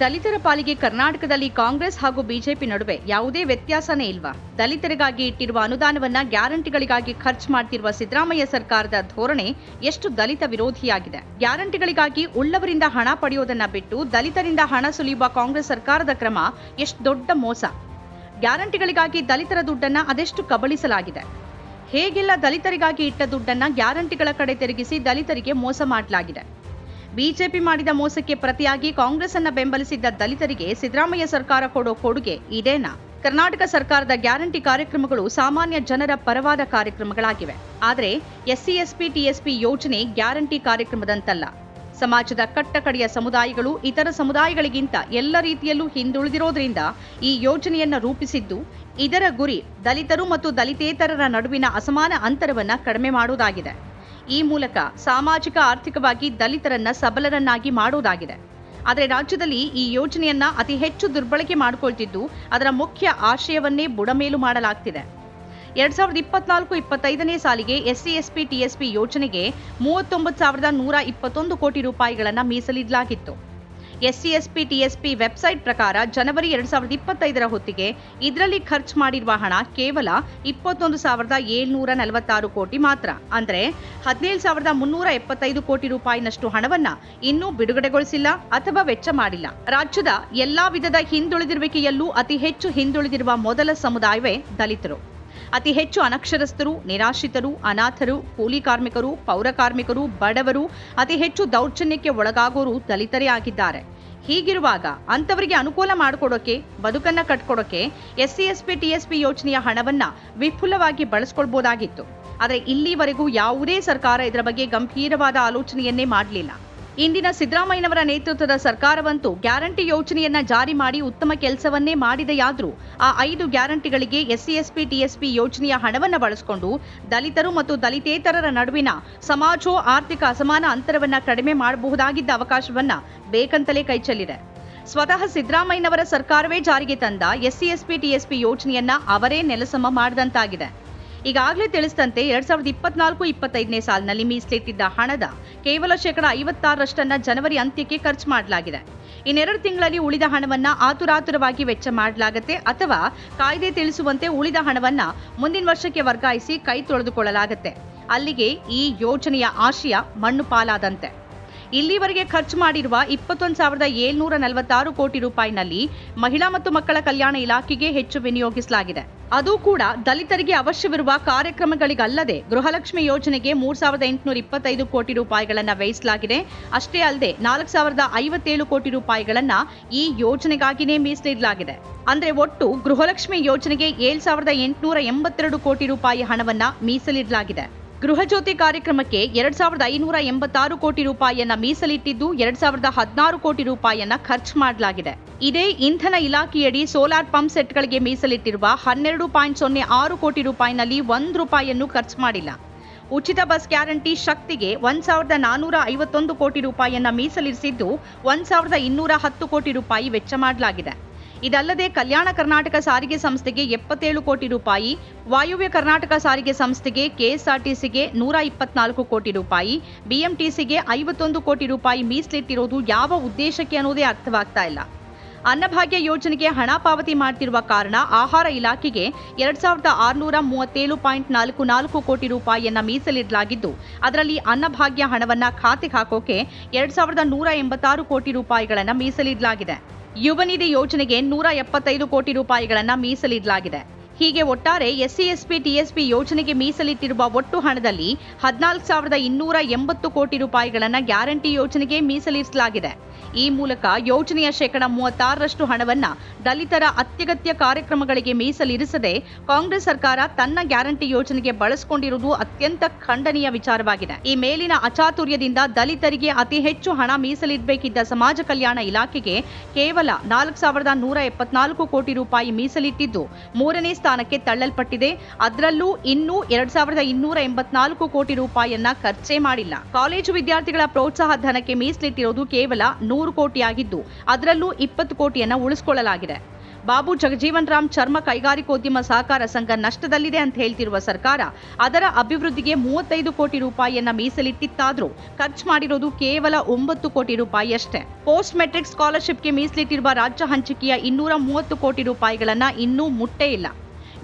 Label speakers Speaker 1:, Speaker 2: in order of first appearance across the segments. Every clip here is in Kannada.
Speaker 1: ದಲಿತರ ಪಾಲಿಗೆ ಕರ್ನಾಟಕದಲ್ಲಿ ಕಾಂಗ್ರೆಸ್ ಹಾಗೂ ಬಿಜೆಪಿ ನಡುವೆ ಯಾವುದೇ ವ್ಯತ್ಯಾಸನೇ ಇಲ್ವಾ? ದಲಿತರಿಗಾಗಿ ಇಟ್ಟಿರುವ ಅನುದಾನವನ್ನ ಗ್ಯಾರಂಟಿಗಳಿಗಾಗಿ ಖರ್ಚು ಮಾಡ್ತಿರುವ ಸಿದ್ದರಾಮಯ್ಯ ಸರ್ಕಾರದ ಧೋರಣೆ ಎಷ್ಟು ದಲಿತ ವಿರೋಧಿಯಾಗಿದೆ? ಗ್ಯಾರಂಟಿಗಳಿಗಾಗಿ ಉಳ್ಳವರಿಂದ ಹಣ ಪಡೆಯೋದನ್ನ ಬಿಟ್ಟು ದಲಿತರಿಂದ ಹಣ ಸುಲಿಯುವ ಕಾಂಗ್ರೆಸ್ ಸರ್ಕಾರದ ಕ್ರಮ ಎಷ್ಟು ದೊಡ್ಡ ಮೋಸ? ಗ್ಯಾರಂಟಿಗಳಿಗಾಗಿ ದಲಿತರ ದುಡ್ಡನ್ನ ಅದೆಷ್ಟು ಕಬಳಿಸಲಾಗಿದೆ? ಹೇಗೆಲ್ಲ ದಲಿತರಿಗಾಗಿ ಇಟ್ಟ ದುಡ್ಡನ್ನ ಗ್ಯಾರಂಟಿಗಳ ಕಡೆ ತಿರುಗಿಸಿ ದಲಿತರಿಗೆ ಮೋಸ ಮಾಡಲಾಗಿದೆ? ಬಿಜೆಪಿ ಮಾಡಿದ ಮೋಸಕ್ಕೆ ಪ್ರತಿಯಾಗಿ ಕಾಂಗ್ರೆಸ್ ಅನ್ನ ಬೆಂಬಲಿಸಿದ್ದ ದಲಿತರಿಗೆ ಸಿದ್ದರಾಮಯ್ಯ ಸರ್ಕಾರ ಕೊಡೋ ಕೊಡುಗೆ ಇದೇನಾ? ಕರ್ನಾಟಕ ಸರ್ಕಾರದ ಗ್ಯಾರಂಟಿ ಕಾರ್ಯಕ್ರಮಗಳು ಸಾಮಾನ್ಯ ಜನರ ಪರವಾದ ಕಾರ್ಯಕ್ರಮಗಳಾಗಿವೆ. ಆದರೆ ಎಸ್ಸಿ ಎಸ್ಪಿ ಟಿಎಸ್ಪಿ ಯೋಜನೆ ಗ್ಯಾರಂಟಿ ಕಾರ್ಯಕ್ರಮದಂತಲ್ಲ. ಸಮಾಜದ ಕಟ್ಟಕಡೆಯ ಸಮುದಾಯಗಳು ಇತರ ಸಮುದಾಯಗಳಿಗಿಂತ ಎಲ್ಲ ರೀತಿಯಲ್ಲೂ ಹಿಂದುಳಿದಿರೋದ್ರಿಂದ ಈ ಯೋಜನೆಯನ್ನು ರೂಪಿಸಿದ್ದು ಇದರ ಗುರಿ ದಲಿತರು ಮತ್ತು ದಲಿತೇತರರ ನಡುವಿನ ಅಸಮಾನ ಅಂತರವನ್ನು ಕಡಿಮೆ ಮಾಡುವುದಾಗಿದೆ ಈ ಮೂಲಕ ಸಾಮಾಜಿಕ, ಆರ್ಥಿಕವಾಗಿ ದಲಿತರನ್ನ ಸಬಲರನ್ನಾಗಿ ಮಾಡುವುದಾಗಿದೆ ಆದರೆ ರಾಜ್ಯದಲ್ಲಿ ಈ ಯೋಜನೆಯನ್ನ ಅತಿ ಹೆಚ್ಚು ದುರ್ಬಳಕೆ ಮಾಡಿಕೊಳ್ತಿದ್ದು ಅದರ ಮುಖ್ಯ ಆಶಯವನ್ನೇ ಬುಡಮೇಲು ಮಾಡಲಾಗ್ತಿದೆ. ಎರಡ್ ಸಾವಿರದ ಇಪ್ಪತ್ನಾಲ್ಕು, ಇಪ್ಪತ್ತೈದನೇ ಸಾಲಿಗೆ ಎಸ್ಸಿ ಎಸ್ಪಿ ಟಿಎಸ್ಪಿ ಯೋಜನೆಗೆ ಮೂವತ್ತೊಂಬತ್ತು ಸಾವಿರದ ನೂರ ಇಪ್ಪತ್ತೊಂದು ಕೋಟಿ ರೂಪಾಯಿಗಳನ್ನು ಮೀಸಲಿಡಲಾಗಿತ್ತು. ಎಸ್ಸಿ, ಎಸ್ಪಿ, ಟಿಎಸ್ಪಿ ವೆಬ್ಸೈಟ್ ಪ್ರಕಾರ ಜನವರಿ ಎರಡ್ ಸಾವಿರದ ಇಪ್ಪತ್ತೈದರ ಹೊತ್ತಿಗೆ ಇದರಲ್ಲಿ ಖರ್ಚು ಮಾಡಿರುವ ಹಣ ಕೇವಲ ಇಪ್ಪತ್ತೊಂದು ಸಾವಿರದ ಏಳ್ನೂರ ನಲವತ್ತಾರು ಕೋಟಿ ಮಾತ್ರ. ಅಂದ್ರೆ ಹದಿನೇಳು ಸಾವಿರದ ಮುನ್ನೂರ ಎಪ್ಪತ್ತೈದು ಕೋಟಿ ರೂಪಾಯಿನಷ್ಟು ಹಣವನ್ನ ಇನ್ನೂ ಬಿಡುಗಡೆಗೊಳಿಸಿಲ್ಲ ಅಥವಾ ವೆಚ್ಚ ಮಾಡಿಲ್ಲ. ರಾಜ್ಯದ ಎಲ್ಲಾ ವಿಧದ ಹಿಂದುಳಿದಿರುವಿಕೆಯಲ್ಲೂ ಅತಿ ಹೆಚ್ಚು ಹಿಂದುಳಿದಿರುವ ಮೊದಲ ಸಮುದಾಯವೇ ದಲಿತರು. ಅತಿ ಹೆಚ್ಚು ಅನಕ್ಷರಸ್ಥರು, ನಿರಾಶ್ರಿತರು, ಅನಾಥರು, ಕೂಲಿ ಕಾರ್ಮಿಕರು, ಪೌರ ಕಾರ್ಮಿಕರು, ಬಡವರು, ಅತಿ ಹೆಚ್ಚು ದೌರ್ಜನ್ಯಕ್ಕೆ ಒಳಗಾಗೋರು ದಲಿತರೇ ಆಗಿದ್ದಾರೆ. ಹೀಗಿರುವಾಗ ಅಂಥವರಿಗೆ ಅನುಕೂಲ ಮಾಡಿಕೊಡೋಕೆ, ಬದುಕನ್ನ ಕಟ್ಕೊಡೋಕೆ ಎಸ್ಸಿ ಎಸ್ಪಿ ಟಿಎಸ್ಪಿ ಯೋಜನೆಯ ಹಣವನ್ನ ವಿಪುಲವಾಗಿ ಬಳಸ್ಕೊಳ್ಬೋದಾಗಿತ್ತು. ಆದರೆ ಇಲ್ಲಿವರೆಗೂ ಯಾವುದೇ ಸರ್ಕಾರ ಇದರ ಬಗ್ಗೆ ಗಂಭೀರವಾದ ಆಲೋಚನೆಯನ್ನೇ ಮಾಡಲಿಲ್ಲ. ಇಂದಿನ ಸಿದ್ದರಾಮಯ್ಯನವರ ನೇತೃತ್ವದ ಸರ್ಕಾರವಂತೂ ಗ್ಯಾರಂಟಿ ಯೋಜನೆಯನ್ನ ಜಾರಿ ಮಾಡಿ ಉತ್ತಮ ಕೆಲಸವನ್ನೇ ಮಾಡಿದೆಯಾದರೂ ಆ ಐದು ಗ್ಯಾರಂಟಿಗಳಿಗೆ ಎಸ್ಸಿ, ಎಸ್ಪಿ, ಟಿಎಸ್ಪಿ ಯೋಜನೆಯ ಹಣವನ್ನು ಬಳಸಿಕೊಂಡು ದಲಿತರು ಮತ್ತು ದಲಿತೇತರರ ನಡುವಿನ ಸಮಾಜೋ ಆರ್ಥಿಕ ಅಸಮಾನ ಅಂತರವನ್ನ ಕಡಿಮೆ ಮಾಡಬಹುದಾಗಿದ್ದ ಅವಕಾಶವನ್ನ ಬೇಕಂತಲೇ ಕೈಚೆಲ್ಲಿದೆ ಸ್ವತಃ ಸಿದ್ದರಾಮಯ್ಯನವರ ಸರ್ಕಾರವೇ ಜಾರಿಗೆ ತಂದ ಎಸ್ಸಿ, ಎಸ್ಪಿ, ಟಿಎಸ್ಪಿ ಯೋಜನೆಯನ್ನ ಅವರೇ ನೆಲಸಮ ಮಾಡಿದಂತಾಗಿದೆ. ಈಗಾಗಲೇ ತಿಳಿಸಿದಂತೆ ಎರಡ್ ಸಾವಿರದ ಇಪ್ಪತ್ನಾಲ್ಕು ಇಪ್ಪತ್ತೈದನೇ ಸಾಲಿನಲ್ಲಿ ಮೀಸಲಿಟ್ಟಿದ್ದ ಹಣದ ಕೇವಲ ಶೇಕಡ ಐವತ್ತಾರರಷ್ಟನ್ನ ಜನವರಿ ಅಂತ್ಯಕ್ಕೆ ಖರ್ಚು ಮಾಡಲಾಗಿದೆ. ಇನ್ನೆರಡು ತಿಂಗಳಲ್ಲಿ ಉಳಿದ ಹಣವನ್ನ ಆತುರಾತುರವಾಗಿ ವೆಚ್ಚ ಮಾಡಲಾಗುತ್ತೆ ಅಥವಾ ಕಾಯ್ದೆ ತಿಳಿಸುವಂತೆ ಉಳಿದ ಹಣವನ್ನ ಮುಂದಿನ ವರ್ಷಕ್ಕೆ ವರ್ಗಾಯಿಸಿ ಕೈ ತೊಳೆದುಕೊಳ್ಳಲಾಗತ್ತೆ. ಅಲ್ಲಿಗೆ ಈ ಯೋಜನೆಯ ಆಶಯ ಮಣ್ಣು ಪಾಲಾದಂತೆ. ಇಲ್ಲಿವರೆಗೆ ಖರ್ಚು ಮಾಡಿರುವ ಇಪ್ಪತ್ತೊಂದು ಸಾವಿರದ ಏಳ್ನೂರ ನಲವತ್ತಾರು ಕೋಟಿ ರೂಪಾಯಿನಲ್ಲಿ ಮಹಿಳಾ ಮತ್ತು ಮಕ್ಕಳ ಕಲ್ಯಾಣ ಇಲಾಖೆಗೆ ಹೆಚ್ಚು ವಿನಿಯೋಗಿಸಲಾಗಿದೆ. ಅದು ಕೂಡ ದಲಿತರಿಗೆ ಅವಶ್ಯವಿರುವ ಕಾರ್ಯಕ್ರಮಗಳಿಗಲ್ಲದೆ ಗೃಹಲಕ್ಷ್ಮಿ ಯೋಜನೆಗೆ ಮೂರ್ ಸಾವಿರದ ಎಂಟುನೂರ ಇಪ್ಪತ್ತೈದು ಕೋಟಿ ರೂಪಾಯಿಗಳನ್ನು ವ್ಯಯಿಸಲಾಗಿದೆ. ಅಷ್ಟೇ ಅಲ್ಲದೆ ನಾಲ್ಕು ಸಾವಿರದ ಐವತ್ತೇಳು ಕೋಟಿ ರೂಪಾಯಿಗಳನ್ನ ಈ ಯೋಜನೆಗಾಗಿನೇ ಮೀಸಲಿಡಲಾಗಿದೆ. ಅಂದ್ರೆ ಒಟ್ಟು ಗೃಹಲಕ್ಷ್ಮಿ ಯೋಜನೆಗೆ ಏಳು ಸಾವಿರದ ಎಂಟುನೂರ ಎಂಬತ್ತೆರಡು ಕೋಟಿ ರೂಪಾಯಿ ಹಣವನ್ನ ಮೀಸಲಿಡಲಾಗಿದೆ. ಗೃಹಜ್ಯೋತಿ ಕಾರ್ಯಕ್ರಮಕ್ಕೆ ಎರಡ್ ಸಾವಿರದ ಐನೂರ ಎಂಬತ್ತಾರು ಕೋಟಿ ರೂಪಾಯಿಯನ್ನ ಮೀಸಲಿಟ್ಟಿದ್ದು ಎರಡ್ ಸಾವಿರದ ಹದಿನಾರು ಕೋಟಿ ರೂಪಾಯಿಯನ್ನ ಖರ್ಚು ಮಾಡಲಾಗಿದೆ. ಇದೇ ಇಂಧನ ಇಲಾಖೆಯಡಿ ಸೋಲಾರ್ ಪಂಪ್ ಸೆಟ್ಗಳಿಗೆ ಮೀಸಲಿಟ್ಟಿರುವ ಹನ್ನೆರಡು ಪಾಯಿಂಟ್ ಸೊನ್ನೆ ಆರು ಕೋಟಿ ರೂಪಾಯಿನಲ್ಲಿ ಒಂದು ರೂಪಾಯಿಯನ್ನು ಖರ್ಚು ಮಾಡಿಲ್ಲ. ಉಚಿತ ಬಸ್ ಗ್ಯಾರಂಟಿ ಶಕ್ತಿಗೆ ಒಂದ್ ಸಾವಿರದ ನಾನೂರ ಐವತ್ತೊಂದು ಕೋಟಿ ರೂಪಾಯಿಯನ್ನ ಮೀಸಲಿರಿಸಿದ್ದು ಒಂದ್ ಸಾವಿರದ ಇನ್ನೂರ ಹತ್ತು ಕೋಟಿ ರೂಪಾಯಿ ವೆಚ್ಚ ಮಾಡಲಾಗಿದೆ. ಇದಲ್ಲದೆ ಕಲ್ಯಾಣ ಕರ್ನಾಟಕ ಸಾರಿಗೆ ಸಂಸ್ಥೆಗೆ ಎಪ್ಪತ್ತೇಳು ಕೋಟಿ ರೂಪಾಯಿ, ವಾಯುವ್ಯ ಕರ್ನಾಟಕ ಸಾರಿಗೆ ಸಂಸ್ಥೆಗೆ ಕೆಎಸ್ಆರ್ಟಿಸಿಗೆ ನೂರ ಇಪ್ಪತ್ನಾಲ್ಕು ಕೋಟಿ ರೂಪಾಯಿ, ಬಿಎಂಟಿಸಿಗೆ ಐವತ್ತೊಂದು ಕೋಟಿ ರೂಪಾಯಿ ಮೀಸಲಿಟ್ಟಿರೋದು ಯಾವ ಉದ್ದೇಶಕ್ಕೆ ಅನ್ನೋದೇ ಅರ್ಥವಾಗ್ತಾ ಇಲ್ಲ. ಅನ್ನಭಾಗ್ಯ ಯೋಜನೆಗೆ ಹಣ ಪಾವತಿ ಮಾಡ್ತಿರುವ ಕಾರಣ ಆಹಾರ ಇಲಾಖೆಗೆ ಎರಡ್ ಸಾವಿರದ ಆರುನೂರ ಮೂವತ್ತೇಳು ಪಾಯಿಂಟ್ ನಾಲ್ಕು ನಾಲ್ಕು ಕೋಟಿ ರೂಪಾಯಿಯನ್ನ ಮೀಸಲಿಡಲಾಗಿದ್ದು, ಅದರಲ್ಲಿ ಅನ್ನಭಾಗ್ಯ ಹಣವನ್ನ ಖಾತೆಗೆ ಹಾಕೋಕೆ ಎರಡ್ ಸಾವಿರದ ನೂರ ಎಂಬತ್ತಾರು ಕೋಟಿ ರೂಪಾಯಿಗಳನ್ನ ಮೀಸಲಿಡಲಾಗಿದೆ. ಯುವ ನಿಧಿ ಯೋಜನೆಗೆ ನೂರ ಎಪ್ಪತ್ತೈದು ಕೋಟಿ ರೂಪಾಯಿಗಳನ್ನ ಮೀಸಲಿಡಲಾಗಿದೆ. ಹೀಗೆ ಒಟ್ಟಾರೆ ಎಸ್ಸಿ ಎಸ್ಪಿ ಟಿಎಸ್ಪಿ ಯೋಜನೆಗೆ ಮೀಸಲಿಟ್ಟಿರುವ ಒಟ್ಟು ಹಣದಲ್ಲಿ ಹದಿನಾಲ್ಕು ಸಾವಿರದ ಇನ್ನೂರ ಎಂಬತ್ತು ಕೋಟಿ ರೂಪಾಯಿಗಳನ್ನು ಗ್ಯಾರಂಟಿ ಯೋಜನೆಗೆ ಮೀಸಲಿರಿಸಲಾಗಿದೆ ಈ ಮೂಲಕ ಯೋಜನೆಯ ಶೇಕಡ ಮೂವತ್ತಾರರಷ್ಟು ಹಣವನ್ನು ದಲಿತರ ಅತ್ಯಗತ್ಯ ಕಾರ್ಯಕ್ರಮಗಳಿಗೆ ಮೀಸಲಿರಿಸದೆ ಕಾಂಗ್ರೆಸ್ ಸರ್ಕಾರ ತನ್ನ ಗ್ಯಾರಂಟಿ ಯೋಜನೆಗೆ ಬಳಸಿಕೊಂಡಿರುವುದು ಅತ್ಯಂತ ಖಂಡನೀಯ ವಿಚಾರವಾಗಿದೆ. ಈ ಮೇಲಿನ ಅಚಾತುರ್ಯದಿಂದ ದಲಿತರಿಗೆ ಅತಿ ಹೆಚ್ಚು ಹಣ ಮೀಸಲಿಡಬೇಕಿದ್ದ ಸಮಾಜ ಕಲ್ಯಾಣ ಇಲಾಖೆಗೆ ಕೇವಲ ನಾಲ್ಕು ಸಾವಿರದ ನೂರ ಎಪ್ಪತ್ನಾಲ್ಕು ಕೋಟಿ ರೂಪಾಯಿ ಮೀಸಲಿಟ್ಟಿದ್ದು ಮೂರನೇ ಸ್ಥಾನಕ್ಕೆ ತಳ್ಳಲ್ಪಟ್ಟಿದೆ. ಅದರಲ್ಲೂ ಇನ್ನೂ ಎರಡ್ ಸಾವಿರದ ಇನ್ನೂರ ಎಂಬತ್ನಾಲ್ಕು ಕೋಟಿ ರೂಪಾಯಿಯನ್ನ ಖರ್ಚೆ ಮಾಡಿಲ್ಲ. ಕಾಲೇಜು ವಿದ್ಯಾರ್ಥಿಗಳ ಪ್ರೋತ್ಸಾಹ ಧನಕ್ಕೆ ಮೀಸಲಿಟ್ಟಿರೋದು ಕೇವಲ ನೂರು ಕೋಟಿಯಾಗಿದ್ದು, ಅದರಲ್ಲೂ ಇಪ್ಪತ್ತು ಕೋಟಿಯನ್ನ ಉಳಿಸಿಕೊಳ್ಳಲಾಗಿದೆ. ಬಾಬು ಜಗಜೀವನ್ ರಾಮ್ ಚರ್ಮ ಕೈಗಾರಿಕೋದ್ಯಮ ಸಹಕಾರ ಸಂಘ ನಷ್ಟದಲ್ಲಿದೆ ಅಂತ ಹೇಳ್ತಿರುವ ಸರ್ಕಾರ, ಅದರ ಅಭಿವೃದ್ಧಿಗೆ ಮೂವತ್ತೈದು ಕೋಟಿ ರೂಪಾಯಿಯನ್ನ ಮೀಸಲಿಟ್ಟಿತ್ತಾದರೂ ಖರ್ಚು ಮಾಡಿರೋದು ಕೇವಲ ಒಂಬತ್ತು ಕೋಟಿ ರೂಪಾಯಿ ಅಷ್ಟೇ ಪೋಸ್ಟ್ ಮೆಟ್ರಿಕ್ ಸ್ಕಾಲರ್ಶಿಪ್ಗೆ ಮೀಸಲಿಟ್ಟಿರುವ ರಾಜ್ಯ ಹಂಚಿಕೆಯ ಇನ್ನೂರ ಮೂವತ್ತು ಕೋಟಿ ರೂಪಾಯಿಗಳನ್ನ ಇನ್ನೂ ಮುಟ್ಟೇ ಇಲ್ಲ.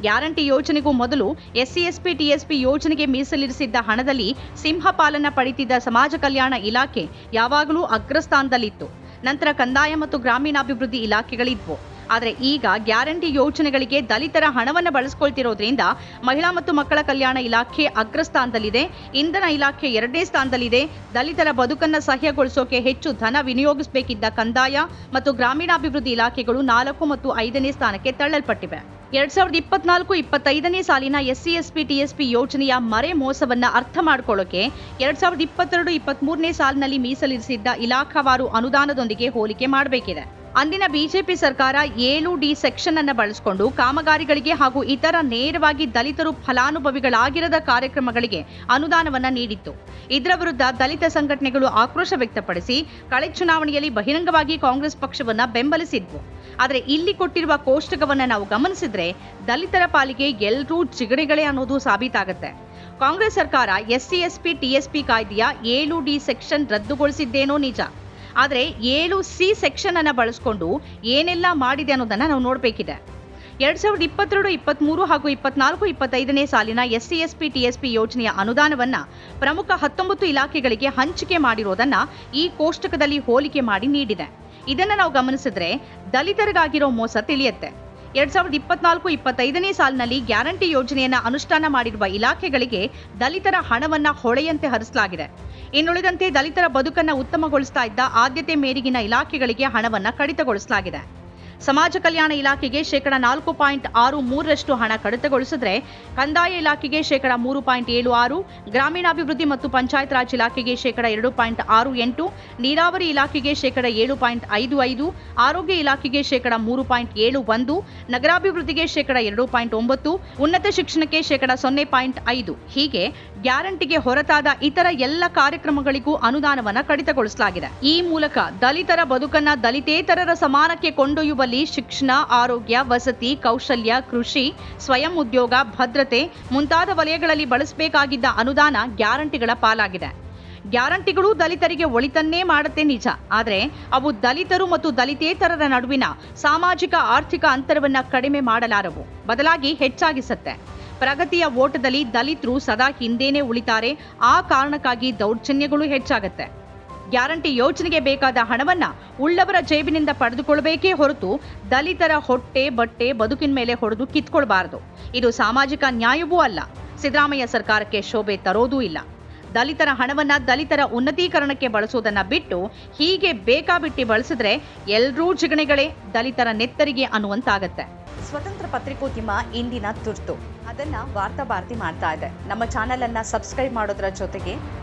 Speaker 1: ಗ್ಯಾರಂಟಿ ಯೋಜನೆಗೂ ಮೊದಲು ಎಸ್ಸಿ ಎಸ್ಪಿ ಟಿಎಸ್ಪಿ ಯೋಜನೆಗೆ ಮೀಸಲಿರಿಸಿದ್ದ ಹಣದಲ್ಲಿ ಸಿಂಹಪಾಲನ ಪಡಿತಿದ್ದ ಸಮಾಜ ಕಲ್ಯಾಣ ಇಲಾಖೆ ಯಾವಾಗಲೂ ಅಗ್ರಸ್ಥಾನದಲ್ಲಿತ್ತು. ನಂತರ ಕಂದಾಯ ಮತ್ತು ಗ್ರಾಮೀಣಾಭಿವೃದ್ಧಿ ಇಲಾಖೆಗಳಿದ್ವು. ಆದರೆ ಈಗ ಗ್ಯಾರಂಟಿ ಯೋಜನೆಗಳಿಗೆ ದಲಿತರ ಹಣವನ್ನು ಬಳಸ್ಕೊಳ್ತಿರೋದ್ರಿಂದ ಮಹಿಳಾ ಮತ್ತು ಮಕ್ಕಳ ಕಲ್ಯಾಣ ಇಲಾಖೆ ಅಗ್ರಸ್ಥಾನದಲ್ಲಿದೆ. ಇಂಧನ ಇಲಾಖೆ ಎರಡನೇ ಸ್ಥಾನದಲ್ಲಿದೆ. ದಲಿತರ ಬದುಕನ್ನು ಸಹ್ಯಗೊಳಿಸೋಕೆ ಹೆಚ್ಚು ಧನ ವಿನಿಯೋಗಿಸಬೇಕಿದ್ದ ಕಂದಾಯ ಮತ್ತು ಗ್ರಾಮೀಣಾಭಿವೃದ್ಧಿ ಇಲಾಖೆಗಳು ನಾಲ್ಕು ಮತ್ತು ಐದನೇ ಸ್ಥಾನಕ್ಕೆ ತಳ್ಳಲ್ಪಟ್ಟಿವೆ. ಎರಡ್ ಸಾವಿರದ ಇಪ್ಪತ್ನಾಲ್ಕು ಇಪ್ಪತ್ತೈದನೇ ಸಾಲಿನ ಎಸ್ಸಿ ಎಸ್ಪಿ ಟಿಎಸ್ಪಿ ಯೋಜನೆಯ ಮರೆ ಮೋಸವನ್ನ ಅರ್ಥ ಮಾಡಿಕೊಳ್ಳೋಕೆ ಎರಡ್ ಸಾವಿರದ ಇಪ್ಪತ್ತೆರಡು, ಇಪ್ಪತ್ಮೂರನೇ ಸಾಲಿನಲ್ಲಿ ಮೀಸಲಿರಿಸಿದ್ದ ಇಲಾಖಾವಾರು ಅನುದಾನದೊಂದಿಗೆ ಹೋಲಿಕೆ ಮಾಡಬೇಕಿದೆ. ಅಂದಿನ ಬಿಜೆಪಿ ಸರ್ಕಾರ ಏಳು ಡಿ ಸೆಕ್ಷನ್ ಅನ್ನು ಬಳಸಿಕೊಂಡು ಕಾಮಗಾರಿಗಳಿಗೆ ಹಾಗೂ ಇತರ ನೇರವಾಗಿ ದಲಿತರು ಫಲಾನುಭವಿಗಳಾಗಿರದ ಕಾರ್ಯಕ್ರಮಗಳಿಗೆ ಅನುದಾನವನ್ನು ನೀಡಿತ್ತು. ಇದರ ವಿರುದ್ಧ ದಲಿತ ಸಂಘಟನೆಗಳು ಆಕ್ರೋಶ ವ್ಯಕ್ತಪಡಿಸಿ ಕಳೆ ಚುನಾವಣೆಯಲ್ಲಿ ಬಹಿರಂಗವಾಗಿ ಕಾಂಗ್ರೆಸ್ ಪಕ್ಷವನ್ನು ಬೆಂಬಲಿಸಿದ್ವು. ಆದರೆ ಇಲ್ಲಿ ಕೊಟ್ಟಿರುವ ಕೋಷ್ಟಕವನ್ನು ನಾವು ಗಮನಿಸಿದ್ರೆ ದಲಿತರ ಪಾಲಿಗೆ ಎಲ್ಲರೂ ಜಿಗಣೆಗಳೇ ಅನ್ನೋದು ಸಾಬೀತಾಗುತ್ತೆ. ಕಾಂಗ್ರೆಸ್ ಸರ್ಕಾರ ಎಸ್ಸಿ, ಎಸ್ಪಿ ಟಿಎಸ್ಪಿ ಕಾಯ್ದೆಯ ಏಳು ಡಿ ಸೆಕ್ಷನ್ ರದ್ದುಗೊಳಿಸಿದ್ದೇನೋ ನಿಜ. ಆದರೆ ಏಳು ಸಿ ಸೆಕ್ಷನ್ ಅನ್ನು ಬಳಸ್ಕೊಂಡು ಏನೆಲ್ಲ ಮಾಡಿದೆ ಅನ್ನೋದನ್ನ ನಾವು ನೋಡಬೇಕಿದೆ. ಎರಡ್ ಸಾವಿರದ ಇಪ್ಪತ್ತೆರಡು ಇಪ್ಪತ್ಮೂರು ಹಾಗೂ ಇಪ್ಪತ್ನಾಲ್ಕು, ಇಪ್ಪತ್ತೈದನೇ ಸಾಲಿನ S C S P T S P ಯೋಜನೆಯ ಅನುದಾನವನ್ನ ಪ್ರಮುಖ ಹತ್ತೊಂಬತ್ತು ಇಲಾಖೆಗಳಿಗೆ ಹಂಚಿಕೆ ಮಾಡಿರೋದನ್ನ ಈ ಕೋಷ್ಟಕದಲ್ಲಿ ಹೋಲಿಕೆ ಮಾಡಿ ನೀಡಿದೆ. ಇದನ್ನ ನಾವು ಗಮನಿಸಿದ್ರೆ ದಲಿತರಿಗಾಗಿರೋ ಮೋಸ ತಿಳಿಯುತ್ತೆ. ಎರಡ್ ಸಾವಿರದ ಇಪ್ಪತ್ನಾಲ್ಕು ಇಪ್ಪತ್ತೈದನೇ ಸಾಲಿನಲ್ಲಿ ಗ್ಯಾರಂಟಿ ಯೋಜನೆಯನ್ನು ಅನುಷ್ಠಾನ ಮಾಡಿರುವ ಇಲಾಖೆಗಳಿಗೆ ದಲಿತರ ಹಣವನ್ನ ಹೊಳೆಯಂತೆ ಹರಿಸಲಾಗಿದೆ. ಇನ್ನುಳಿದಂತೆ ದಲಿತರ ಬದುಕನ್ನ ಉತ್ತಮಗೊಳಿಸ್ತಾ ಇದ್ದ ಆದ್ಯತೆ ಮೇರೆಗಿನ ಇಲಾಖೆಗಳಿಗೆ ಹಣವನ್ನು ಕಡಿತಗೊಳಿಸಲಾಗಿದೆ. ಸಮಾಜ ಕಲ್ಯಾಣ ಇಲಾಖೆಗೆ ಶೇಕಡ ನಾಲ್ಕು ಪಾಯಿಂಟ್ ಆರು ಮೂರರಷ್ಟು ಹಣ ಕಡಿತಗೊಳಿಸಿದ್ರೆ ಕಂದಾಯ ಇಲಾಖೆಗೆ ಶೇಕಡ ಮೂರು ಪಾಯಿಂಟ್ ಏಳು ಆರು, ಗ್ರಾಮೀಣಾಭಿವೃದ್ಧಿ ಮತ್ತು ಪಂಚಾಯತ್ ರಾಜ್ ಇಲಾಖೆಗೆ ಶೇಕಡ ಎರಡು ಪಾಯಿಂಟ್ ಆರು ಎಂಟು, ನೀರಾವರಿ ಇಲಾಖೆಗೆ ಶೇಕಡ ಏಳು ಪಾಯಿಂಟ್ ಐದು ಐದು, ಆರೋಗ್ಯ ಇಲಾಖೆಗೆ ಶೇಕಡ ಮೂರು ಪಾಯಿಂಟ್ ಏಳು ಒಂದು, ನಗರಾಭಿವೃದ್ಧಿಗೆ ಶೇಕಡ ಎರಡು ಪಾಯಿಂಟ್ ಒಂಬತ್ತು, ಉನ್ನತ ಶಿಕ್ಷಣಕ್ಕೆ ಶೇಕಡ ಸೊನ್ನೆ ಪಾಯಿಂಟ್ ಐದು. ಹೀಗೆ ಗ್ಯಾರಂಟಿಗೆ ಹೊರತಾದ ಇತರ ಎಲ್ಲ ಕಾರ್ಯಕ್ರಮಗಳಿಗೂ ಅನುದಾನವನ್ನು ಕಡಿತಗೊಳಿಸಲಾಗಿದೆ. ಈ ಮೂಲಕ ದಲಿತರ ಬದುಕನ್ನ ದಲಿತೇತರರ ಸಮಾನಕ್ಕೆ ಕೊಂಡೊಯ್ಯುವಲ್ಲಿ ಶಿಕ್ಷಣ, ಆರೋಗ್ಯ, ವಸತಿ, ಕೌಶಲ್ಯ, ಕೃಷಿ, ಸ್ವಯಂ ಉದ್ಯೋಗ, ಭದ್ರತೆ ಮುಂತಾದ ವಲಯಗಳಲ್ಲಿ ಬಳಸಬೇಕಾಗಿದ್ದ ಅನುದಾನ ಗ್ಯಾರಂಟಿಗಳ ಪಾಲಾಗಿದೆ. ಗ್ಯಾರಂಟಿಗಳು ದಲಿತರಿಗೆ ಒಳಿತನ್ನೇ ಮಾಡುತ್ತೆ ನಿಜ. ಆದರೆ ಅವು ದಲಿತರು ಮತ್ತು ದಲಿತೇತರರ ನಡುವಿನ ಸಾಮಾಜಿಕ, ಆರ್ಥಿಕ ಅಂತರವನ್ನು ಕಡಿಮೆ ಮಾಡಲಾರವು. ಬದಲಾಗಿ ಹೆಚ್ಚಾಗಿಸುತ್ತೆ. ಪ್ರಗತಿಯ ಓಟದಲ್ಲಿ ದಲಿತರು ಸದಾ ಹಿಂದೇನೆ ಉಳಿತಾರೆ. ಆ ಕಾರಣಕ್ಕಾಗಿ ದೌರ್ಜನ್ಯಗಳು ಹೆಚ್ಚಾಗತ್ತೆ. ಗ್ಯಾರಂಟಿ ಯೋಜನೆಗೆ ಬೇಕಾದ ಹಣವನ್ನ ಉಳ್ಳವರ ಜೇಬಿನಿಂದ ಪಡೆದುಕೊಳ್ಳಬೇಕೇ ಹೊರತು ದಲಿತರ ಹೊಟ್ಟೆ, ಬಟ್ಟೆ, ಬದುಕಿನ ಮೇಲೆ ಹೊಡೆದು ಕಿತ್ಕೊಳ್ಬಾರದು. ಇದು ಸಾಮಾಜಿಕ ನ್ಯಾಯವೂ ಅಲ್ಲ. ಸಿದ್ದರಾಮಯ್ಯ ಸರ್ಕಾರಕ್ಕೆ ಶೋಭೆ ತರೋದೂ ಇಲ್ಲ. ದಲಿತರ ಹಣವನ್ನ ದಲಿತರ ಉನ್ನತೀಕರಣಕ್ಕೆ ಬಳಸೋದನ್ನ ಬಿಟ್ಟು ಹೀಗೆ ಬೇಕಾಬಿಟ್ಟಿ ಬಳಸಿದ್ರೆ ಎಲ್ರೂ ಜಿಗಣೆಗಳೇ ದಲಿತರ ನೆತ್ತರಿಗೆ ಅನ್ನುವಂತಾಗತ್ತೆ. ಸ್ವತಂತ್ರ ಪತ್ರಿಕೋದ್ಯಮ ಇಂದಿನ ತುರ್ತು. ಅದನ್ನ ವಾರ್ತಾ ಭಾರತಿ ಮಾಡ್ತಾ ಇದೆ. ನಮ್ಮ ಚಾನೆಲ್ ಅನ್ನ ಸಬ್ಸ್ಕ್ರೈಬ್ ಮಾಡೋದ್ರ ಜೊತೆಗೆ